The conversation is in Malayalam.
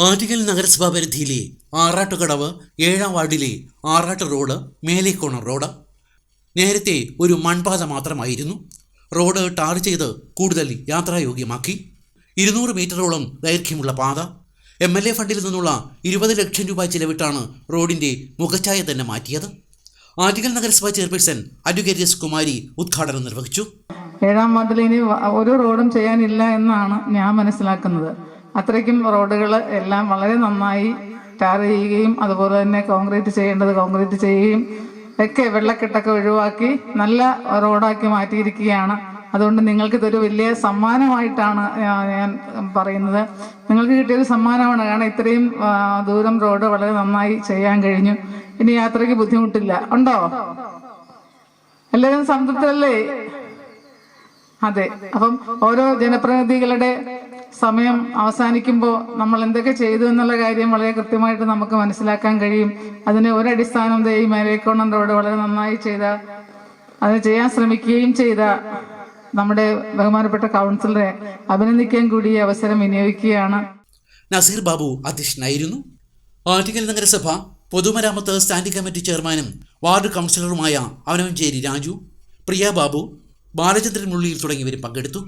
ആറ്റിങ്ങൽ നഗരസഭാ പരിധിയിലെ ആറാട്ടുകടവ് ഏഴാം വാർഡിലെ ആറാട്ട് റോഡ് മേലേക്കോണർ റോഡ്. നേരത്തെ ഒരു മൺപാത മാത്രമായിരുന്നു. റോഡ് ടാർ ചെയ്ത് കൂടുതൽ യാത്രായോഗ്യമാക്കി. ഇരുന്നൂറ് മീറ്ററോളം ദൈർഘ്യമുള്ള പാത. എം എൽ എ ഫണ്ടിൽ നിന്നുള്ള ഇരുപത് ലക്ഷം രൂപ ചിലവിട്ടാണ് റോഡിന്റെ മുഖച്ഛായ തന്നെ മാറ്റിയത്. ആറ്റിങ്ങൽ നഗരസഭാ ചെയർപേഴ്സൺ അഡ്വക്കേറ്റ് എസ് കുമാരി ഉദ്ഘാടനം നിർവഹിച്ചു. ഏഴാം വാർഡിൽ ഇനി ഒരു റോഡും ചെയ്യാനില്ല എന്നാണ് ഞാൻ മനസ്സിലാക്കുന്നത്. അത്രയ്ക്കും റോഡുകൾ എല്ലാം വളരെ നന്നായി ടാർ ചെയ്യുകയും അതുപോലെ തന്നെ കോൺക്രീറ്റ് ചെയ്യേണ്ടത് കോൺക്രീറ്റ് ചെയ്യുകയും ഒക്കെ വെള്ളക്കെട്ടൊക്കെ ഒഴിവാക്കി നല്ല റോഡാക്കി മാറ്റിയിരിക്കുകയാണ്. അതുകൊണ്ട് നിങ്ങൾക്ക് ഇതൊരു വലിയ സമ്മാനമായിട്ടാണ് ഞാൻ പറയുന്നത്. നിങ്ങൾക്ക് കിട്ടിയൊരു സമ്മാനമാണ്. കാരണം ഇത്രയും ദൂരം റോഡ് വളരെ നന്നായി ചെയ്യാൻ കഴിഞ്ഞു. ഇനി യാത്രയ്ക്ക് ബുദ്ധിമുട്ടില്ല. ഉണ്ടോ? എല്ലാവരും സംതൃപ്തല്ലേ അതെ. അപ്പം ഓരോ ജനപ്രതിനിധികളുടെ സമയം അവസാനിക്കുമ്പോൾ നമ്മൾ എന്തൊക്കെ ചെയ്തു എന്നുള്ള കാര്യം വളരെ കൃത്യമായിട്ട് നമുക്ക് മനസ്സിലാക്കാൻ കഴിയും. അതിന് ഒരടിസ്ഥാനം ഈ മേലേക്കോണം വളരെ നന്നായി ചെയ്ത അത് ചെയ്യാൻ ശ്രമിക്കുകയും ചെയ്ത നമ്മുടെ ബഹുമാനപ്പെട്ട കൗൺസിലറെ അഭിനന്ദിക്കാൻ കൂടി അവസരം വിനിയോഗിക്കുകയാണ്. നസീർ ബാബു അധ്യക്ഷനായിരുന്നു. ആറ്റിങ്ങൽ നഗരസഭ പൊതുമരാമത്ത് സ്റ്റാൻഡിംഗ് കമ്മിറ്റി ചെയർമാനും വാർഡ് കൗൺസിലറുമായ അവനവഞ്ചേരി രാജു പ്രിയ ബാബു ബാലചന്ദ്രൻ മുള്ളിയിൽ തുടങ്ങിയവരും പങ്കെടുത്തു.